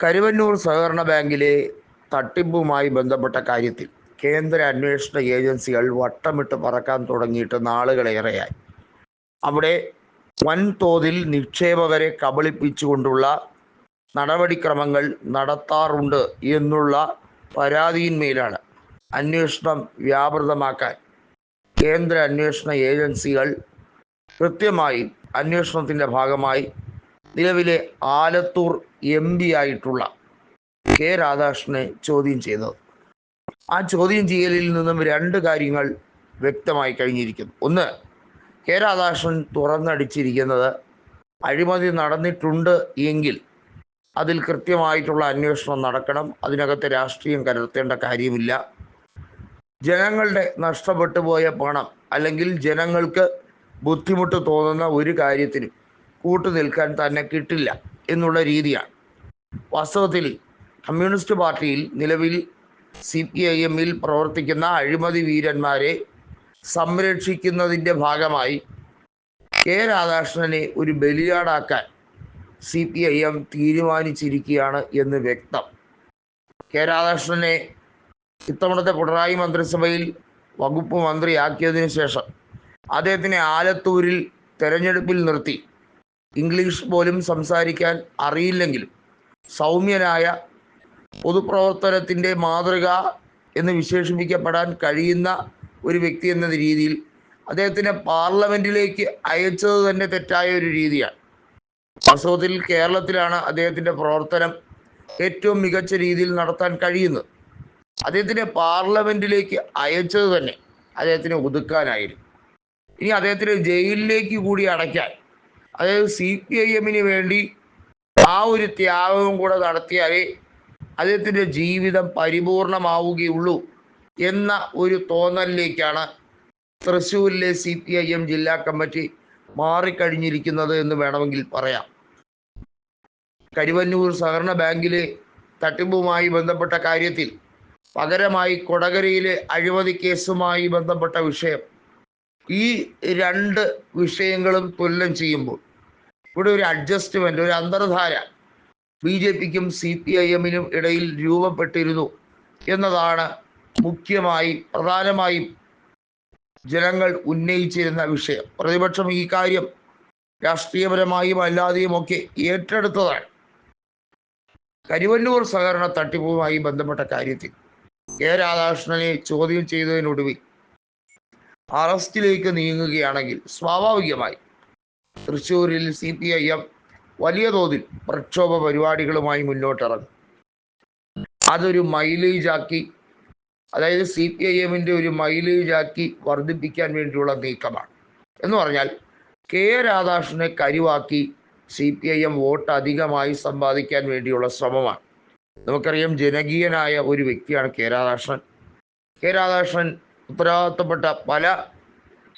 കരുവന്നൂർ സഹകരണ ബാങ്കിലെ തട്ടിപ്പുമായി ബന്ധപ്പെട്ട കാര്യത്തിൽ കേന്ദ്ര അന്വേഷണ ഏജൻസികൾ വട്ടമിട്ട് പറക്കാൻ തുടങ്ങിയിട്ട് നാളുകളേറെയായി അവിടെ വൻതോതിൽ നിക്ഷേപകരെ കബളിപ്പിച്ചുകൊണ്ടുള്ള നടപടിക്രമങ്ങൾ നടത്താറുണ്ട് എന്നുള്ള പരാതിയിന്മേലാണ് അന്വേഷണം വ്യാപൃതമാക്കാൻ കേന്ദ്ര അന്വേഷണ ഏജൻസികൾ കൃത്യമായി അന്വേഷണത്തിന്റെ ഭാഗമായി നിലവിലെ ആലത്തൂർ എം പി ആയിട്ടുള്ള കെ രാധാകൃഷ്ണനെ ചോദ്യം ചെയ്തത്. ആ ചോദ്യം ചെയ്യലിൽ നിന്നും രണ്ട് കാര്യങ്ങൾ വ്യക്തമായി കഴിഞ്ഞിരിക്കുന്നു. ഒന്ന് കെ രാധാകൃഷ്ണൻ തുറന്നടിച്ചിരിക്കുന്നത് അഴിമതി നടന്നിട്ടുണ്ട് എങ്കിൽ അതിൽ കൃത്യമായിട്ടുള്ള അന്വേഷണം നടക്കണം. അതിനകത്ത് രാഷ്ട്രീയം കലർത്തേണ്ട കാര്യമില്ല. ജനങ്ങളുടെ നഷ്ടപ്പെട്ടു പോയ പണം അല്ലെങ്കിൽ ജനങ്ങൾക്ക് ബുദ്ധിമുട്ട് തോന്നുന്ന ഒരു കാര്യത്തിനും കൂട്ടു നിൽക്കാൻ തന്നെ കിട്ടില്ല എന്നുള്ള രീതിയാണ്. വാസ്തവത്തിൽ കമ്മ്യൂണിസ്റ്റ് പാർട്ടിയിൽ നിലവിൽ സി പി ഐ എമ്മിൽ പ്രവർത്തിക്കുന്ന അഴിമതി വീരന്മാരെ സംരക്ഷിക്കുന്നതിന്റെ ഭാഗമായി കെ രാധാകൃഷ്ണനെ ഒരു ബലിയാടാക്കാൻ സി പി ഐ എം തീരുമാനിച്ചിരിക്കുകയാണ് എന്ന് വ്യക്തം. കെ രാധാകൃഷ്ണനെ ഇത്തവണത്തെ പിണറായി മന്ത്രിസഭയിൽ വകുപ്പ് മന്ത്രിയാക്കിയതിനു ശേഷം അദ്ദേഹത്തിനെ ആലത്തൂരിൽ തെരഞ്ഞെടുപ്പിൽ നിർത്തി. ഇംഗ്ലീഷ് പോലും സംസാരിക്കാൻ അറിയില്ലെങ്കിലും സൗമ്യനായ പൊതുപ്രവർത്തനത്തിന്റെ മാതൃക എന്ന് വിശേഷിപ്പിക്കപ്പെടാൻ കഴിയുന്ന ഒരു വ്യക്തി എന്ന രീതിയിൽ അദ്ദേഹത്തിനെ പാർലമെന്റിലേക്ക് അയച്ചത് തന്നെ തെറ്റായ ഒരു രീതിയാണ്. വാസ്തവത്തിൽ കേരളത്തിലാണ് അദ്ദേഹത്തിന്റെ പ്രവർത്തനം ഏറ്റവും മികച്ച രീതിയിൽ നടത്താൻ കഴിയുന്നത്. അദ്ദേഹത്തിനെ പാർലമെന്റിലേക്ക് അയച്ചത് തന്നെ അദ്ദേഹത്തിനെ ഒതുക്കാനായിരുന്നു. ഇനി അദ്ദേഹത്തിന് ജയിലിലേക്ക് കൂടി അടയ്ക്കാൻ അതായത് സി പി ഐ എമ്മിന് വേണ്ടി ആ ഒരു ത്യാഗവും കൂടെ നടത്തിയാലേ അദ്ദേഹത്തിന്റെ ജീവിതം പരിപൂർണമാവുകയുള്ളൂ എന്ന ഒരു തോന്നലിലേക്കാണ് തൃശ്ശൂരിലെ സി പി ഐ എം ജില്ലാ കമ്മിറ്റി മാറിക്കഴിഞ്ഞിരിക്കുന്നത് എന്ന് വേണമെങ്കിൽ പറയാം. കരുവന്നൂർ സഹകരണ ബാങ്കിലെ തട്ടിപ്പുമായി ബന്ധപ്പെട്ട കാര്യത്തിൽ പകരമായി കൊടകരയിലെ അഴിമതി കേസുമായി ബന്ധപ്പെട്ട വിഷയം ഈ രണ്ട് വിഷയങ്ങളും തുല്യം ചെയ്യുമ്പോൾ ഇവിടെ ഒരു അഡ്ജസ്റ്റ്മെന്റ് ഒരു അന്തർധാര. ബി ജെ പിക്കും സി പി ഐ എമ്മിനും ഇടയിൽ രൂപപ്പെട്ടിരുന്നു എന്നതാണ് മുഖ്യമായി പ്രധാനമായും ജനങ്ങൾ ഉന്നയിച്ചിരുന്ന വിഷയം. പ്രതിപക്ഷം ഈ കാര്യം രാഷ്ട്രീയപരമായും അല്ലാതെയും ഒക്കെ ഏറ്റെടുത്തതാണ്. കരുവന്നൂർ സഹകരണ തട്ടിപ്പുമായി ബന്ധപ്പെട്ട കാര്യത്തിൽ കെ രാധാകൃഷ്ണനെ ചോദ്യം ചെയ്തതിനൊടുവിൽ അറസ്റ്റിലേക്ക് നീങ്ങുകയാണെങ്കിൽ സ്വാഭാവികമായി തൃശ്ശൂരിൽ സി പി ഐ എം വലിയ തോതിൽ പ്രക്ഷോഭ പരിപാടികളുമായി മുന്നോട്ടിറങ്ങും. അതൊരു മൈലേജാക്കി അതായത് സി പി ഐ എമ്മിന്റെ ഒരു മൈലേജാക്കി വർദ്ധിപ്പിക്കാൻ വേണ്ടിയുള്ള നീക്കമാണ്. എന്ന് പറഞ്ഞാൽ കെ രാധാകൃഷ്ണനെ കരുവാക്കി C P I M vote അധികമായി സമ്പാദിക്കാൻ വേണ്ടിയുള്ള ശ്രമമാണ്. നമുക്കറിയാം ജനകീയനായ ഒരു വ്യക്തിയാണ് കെ രാധാകൃഷ്ണൻ. കെ രാധാകൃഷ്ണൻ ഉത്തരവാദിത്തപ്പെട്ട പല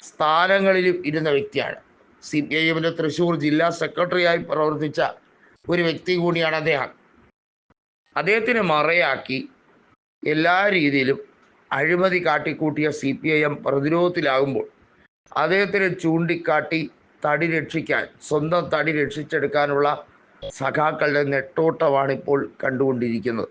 സ്ഥാനങ്ങളിലും ഇരുന്ന വ്യക്തിയാണ്. സി പി ഐ എമ്മിന്റെ തൃശ്ശൂർ ജില്ലാ സെക്രട്ടറിയായി പ്രവർത്തിച്ച ഒരു വ്യക്തി കൂടിയാണ് അദ്ദേഹം. അദ്ദേഹത്തിനെ മറയാക്കി എല്ലാ രീതിയിലും അഴിമതി കാട്ടിക്കൂട്ടിയ സി പി ഐ എം പ്രതിരോധത്തിലാകുമ്പോൾ അദ്ദേഹത്തിനെ ചൂണ്ടിക്കാട്ടി തടി രക്ഷിക്കാൻ സ്വന്തം തടി രക്ഷിച്ചെടുക്കാനുള്ള സഖാക്കളുടെ നെട്ടോട്ടമാണ് ഇപ്പോൾ കണ്ടുകൊണ്ടിരിക്കുന്നത്.